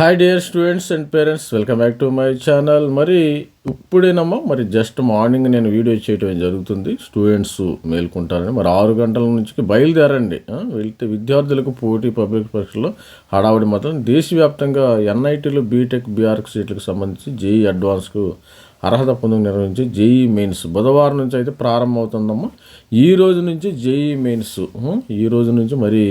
Hi dear students and parents welcome back to my channel మరి ఇప్పుడేనమ్మా మరి just morning నేను వీడియో చేయటం జరుగుతుంది? స్టూడెంట్స్ మేల్కొంటారని. మరి ఆరు గంటల నుంచి బయలుదేరండి. వెళ్తే విద్యార్థులకు పోటీ పబ్లిక్ పరీక్షలో హడావుడి మాత్రం దేశవ్యాప్తంగా ఎన్ఐటీలు బీటెక్ బీఆర్క్ సీట్లకు సంబంధించి జేఈ అడ్వాన్స్కు అర్హత పొందుకు నిర్వహించి జేఈ మెయిన్స్ బుధవారం నుంచి అయితే ప్రారంభమవుతుందమ్మా. ఈ రోజు నుంచి జేఈ మెయిన్స్ ఈ రోజు నుంచి మరి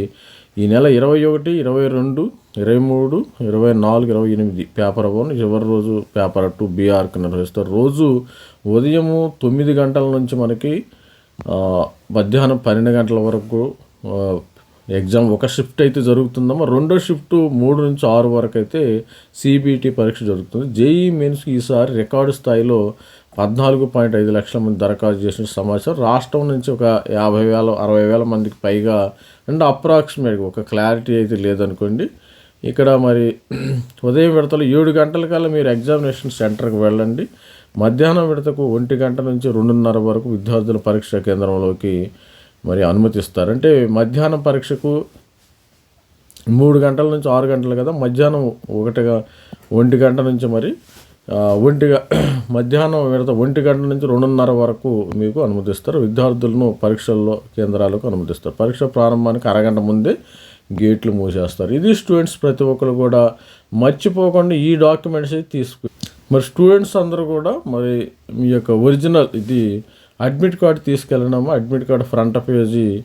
ఈ నెల ఇరవై ఒకటి ఇరవై రెండు ఇరవై మూడు ఇరవై నాలుగు ఇరవై ఎనిమిది పేపర్ వన్ చివరి రోజు పేపర్ టూ బీఆర్కి నిర్వహిస్తారు. రోజు ఉదయము తొమ్మిది గంటల నుంచి మనకి మధ్యాహ్నం పన్నెండు గంటల వరకు ఎగ్జామ్ ఒక షిఫ్ట్ అయితే జరుగుతుందమ్మా. రెండో షిఫ్ట్ మూడు నుంచి ఆరు వరకు అయితే సిబిటి పరీక్ష జరుగుతుంది. జేఈ మెయిన్స్కి ఈసారి రికార్డు స్థాయిలో పద్నాలుగు పాయింట్ ఐదు లక్షల మంది దరఖాస్తు చేసిన సమాచారం. రాష్ట్రం నుంచి ఒక యాభై వేల అరవై వేల మందికి పైగా అండ్ అప్రాక్సిమేట్గా ఒక క్లారిటీ అయితే లేదనుకోండి ఇక్కడ మరి ఉదయం విడతలు ఏడు గంటల కల్లా మీరు ఎగ్జామినేషన్ సెంటర్కి వెళ్ళండి. మధ్యాహ్నం విడతకు ఒంటి గంట నుంచి రెండున్నర వరకు విద్యార్థుల పరీక్షా కేంద్రంలోకి మరి అనుమతిస్తారు. అంటే మధ్యాహ్నం పరీక్షకు మూడు గంటల నుంచి ఆరు గంటలు కదా మధ్యాహ్నం ఒకటిగా ఒంటి గంట నుంచి మరి ఒంటిగా మధ్యాహ్నం విడత ఒంటి గంట నుంచి రెండున్నర వరకు మీకు అనుమతిస్తారు. విద్యార్థులను పరీక్షల్లో కేంద్రాలకు అనుమతిస్తారు. పరీక్ష ప్రారంభానికి అరగంట ముందే గేట్లు మూసేస్తారు. ఇది స్టూడెంట్స్ ప్రతి ఒక్కరు కూడా మర్చిపోకుండా ఈ డాక్యుమెంట్స్ అయితే తీసుకు మరి స్టూడెంట్స్ అందరూ కూడా మరి మీ యొక్క ఒరిజినల్ ఇది admit card తీసుకెళ్ళినామా? Admit card front page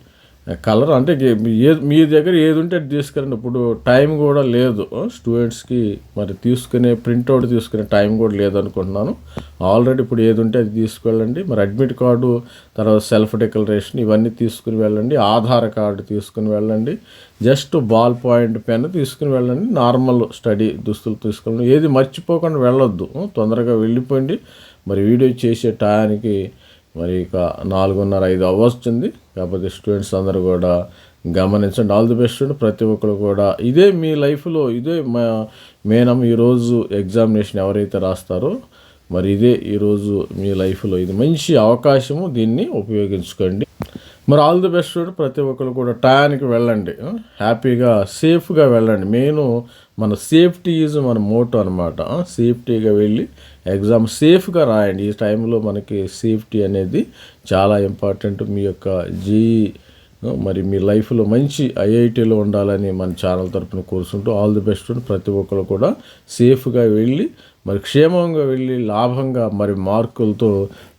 colour అంటే మీ ఏ మీ దగ్గర ఏది ఉంటే అది తీసుకెళ్ళండి. ఇప్పుడు టైం కూడా లేదు. స్టూడెంట్స్కి మరి తీసుకునే ప్రింట్అవుట్ తీసుకునే టైం కూడా లేదనుకుంటున్నాను. ఆల్రెడీ ఇప్పుడు ఏది ఉంటే అది తీసుకెళ్ళండి. మరి అడ్మిట్ కార్డు తర్వాత సెల్ఫ్ డిక్లరేషన్ ఇవన్నీ తీసుకుని వెళ్ళండి. ఆధార్ కార్డు తీసుకుని వెళ్ళండి. జస్ట్ బాల్ పాయింట్ పెన్ తీసుకుని వెళ్ళండి. నార్మల్ స్టడీ దుస్తులు తీసుకెళ్ళండి. ఏది మర్చిపోకుండా వెళ్ళొద్దు. తొందరగా వెళ్ళిపోండి. మరి వీడియో చేసే టయానికి మరి ఇక నాలుగున్నర ఐదు అవర్స్ ఉంది కాకపోతే స్టూడెంట్స్ అందరూ కూడా గమనించండి. ఆల్ ది బెస్ట్ ప్రతి ఒక్కరు కూడా ఇదే మీ లైఫ్లో ఇదే మా మేనం ఈరోజు ఎగ్జామినేషన్ ఎవరైతే రాస్తారో మరి ఇదే ఈరోజు మీ లైఫ్లో ఇది మంచి అవకాశము. దీన్ని ఉపయోగించుకోండి. మరి ఆల్ ది బెస్ట్ ప్రతి ఒక్కరు కూడా టయానికి వెళ్ళండి. హ్యాపీగా సేఫ్గా వెళ్ళండి. మెయిన్ మన సేఫ్టీ ఈజ్ మన మోటో అనమాట సేఫ్టీగా వెళ్ళి ఎగ్జామ్ సేఫ్గా రాయండి. ఈ టైంలో మనకి సేఫ్టీ అనేది చాలా ఇంపార్టెంట్. మీ యొక్క జీ మరి మీ లైఫ్లో మంచి ఐఐటీలో ఉండాలని మన ఛానల్ తరపున కోరుకుంటూ ఆల్ ది బెస్ట్ ప్రతి ఒక్కరు కూడా సేఫ్గా వెళ్ళి మరి క్షేమంగా వెళ్ళి లాభంగా మరి మార్కులతో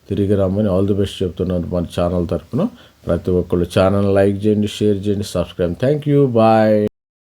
తిరిగి రమ్మని ఆల్ ది బెస్ట్ చెప్తున్నాను మన ఛానల్ తరపున. ప్రతి ఒక్కళ్ళు ఛానల్ లైక్ చేయండి షేర్ చేయండి సబ్స్క్రైబ్ థ్యాంక్ యూ బాయ్